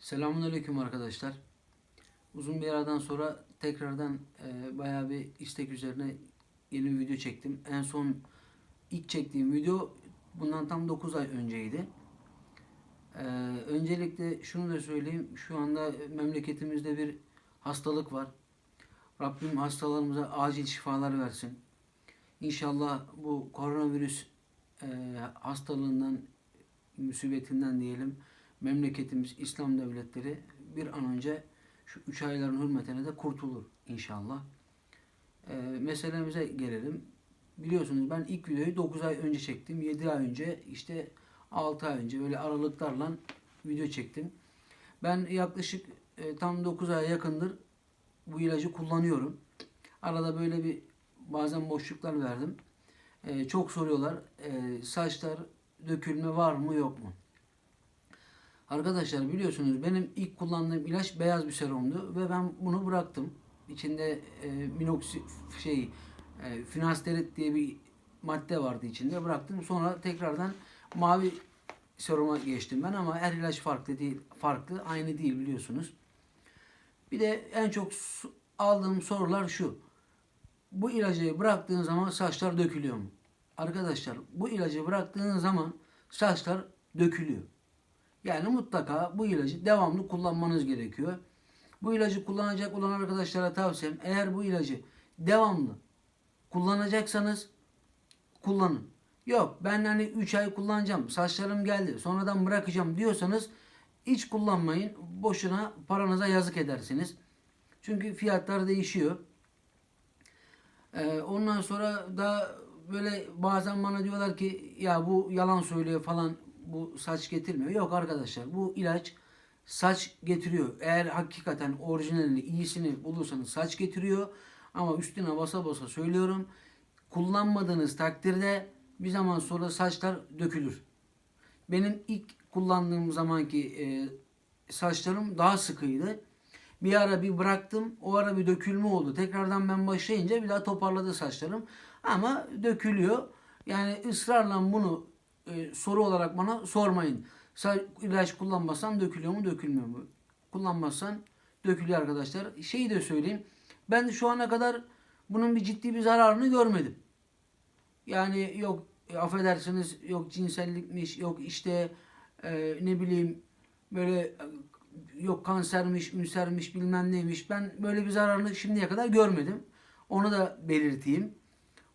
Selamünaleyküm arkadaşlar. Uzun bir aradan sonra tekrardan e, bayağı bir istek üzerine yeni bir video çektim. En son ilk çektiğim video bundan tam 9 ay önceydi. E, öncelikle şunu da söyleyeyim. Şu anda memleketimizde bir hastalık var. Rabbim hastalarımıza acil şifalar versin. İnşallah bu koronavirüs e, hastalığından, musibetinden diyelim memleketimiz İslam devletleri bir an önce şu üç ayların hürmetine de kurtulur inşallah. E, meselemize gelelim. Biliyorsunuz ben ilk videoyu 9 ay önce çektim. 7 ay önce işte 6 ay önce böyle aralıklarla video çektim. Ben yaklaşık e, tam 9 aya yakındır bu ilacı kullanıyorum. Arada böyle bir bazen boşluklar verdim. E, çok soruyorlar. E, saçlar dökülme var mı yok mu? Arkadaşlar biliyorsunuz benim ilk kullandığım ilaç beyaz bir serumdu ve ben bunu bıraktım. İçinde e, minoksi şey e, finasterit diye bir madde vardı içinde bıraktım. Sonra tekrardan mavi seruma geçtim ben ama her ilaç farklı değil, farklı aynı değil biliyorsunuz. Bir de en çok aldığım sorular şu. Bu ilacı bıraktığın zaman saçlar dökülüyor mu? Arkadaşlar bu ilacı bıraktığın zaman saçlar dökülüyor. Yani mutlaka bu ilacı devamlı kullanmanız gerekiyor. Bu ilacı kullanacak olan arkadaşlara tavsiyem eğer bu ilacı devamlı kullanacaksanız kullanın. Yok ben hani 3 ay kullanacağım saçlarım geldi sonradan bırakacağım diyorsanız hiç kullanmayın. Boşuna paranıza yazık edersiniz. Çünkü fiyatlar değişiyor. Ee, ondan sonra da böyle bazen bana diyorlar ki ya bu yalan söylüyor falan bu saç getirmiyor. Yok arkadaşlar bu ilaç saç getiriyor. Eğer hakikaten orijinalini iyisini bulursanız saç getiriyor. Ama üstüne basa basa söylüyorum. Kullanmadığınız takdirde bir zaman sonra saçlar dökülür. Benim ilk kullandığım zamanki e, saçlarım daha sıkıydı. Bir ara bir bıraktım. O ara bir dökülme oldu. Tekrardan ben başlayınca bir daha toparladı saçlarım. Ama dökülüyor. Yani ısrarla bunu e, soru olarak bana sormayın. Sa- ilaç kullanmazsan dökülüyor mu dökülmüyor mu? Kullanmazsan dökülüyor arkadaşlar. Şeyi de söyleyeyim. Ben şu ana kadar bunun bir ciddi bir zararını görmedim. Yani yok e, affedersiniz yok cinsellikmiş yok işte e, ne bileyim böyle e, yok kansermiş, ünsermiş bilmem neymiş. Ben böyle bir zararını şimdiye kadar görmedim. Onu da belirteyim.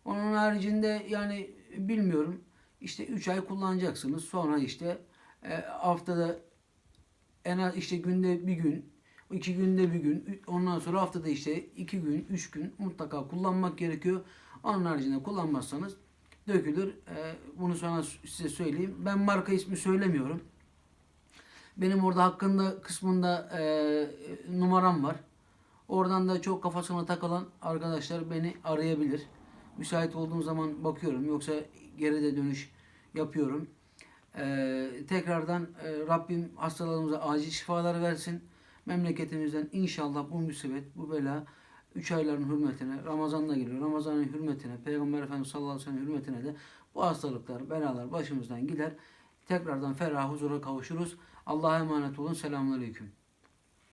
Onun haricinde yani bilmiyorum. İşte 3 ay kullanacaksınız. Sonra işte e, haftada en az işte günde bir gün, iki günde bir gün, ondan sonra haftada işte iki gün, üç gün mutlaka kullanmak gerekiyor. Onun haricinde kullanmazsanız dökülür. E, bunu sonra size söyleyeyim. Ben marka ismi söylemiyorum. Benim orada hakkında kısmında e, numaram var. Oradan da çok kafasına takılan arkadaşlar beni arayabilir. Müsait olduğum zaman bakıyorum. Yoksa geri de dönüş yapıyorum. E, tekrardan e, Rabbim hastalarımıza acil şifalar versin. Memleketimizden inşallah bu musibet, bu bela 3 ayların hürmetine, Ramazan'da geliyor. Ramazan'ın hürmetine, Peygamber Efendimiz sallallahu aleyhi ve sellem hürmetine de bu hastalıklar, belalar başımızdan gider. Tekrardan ferah huzura kavuşuruz. Allah'a emanet olun. Selamun Aleyküm.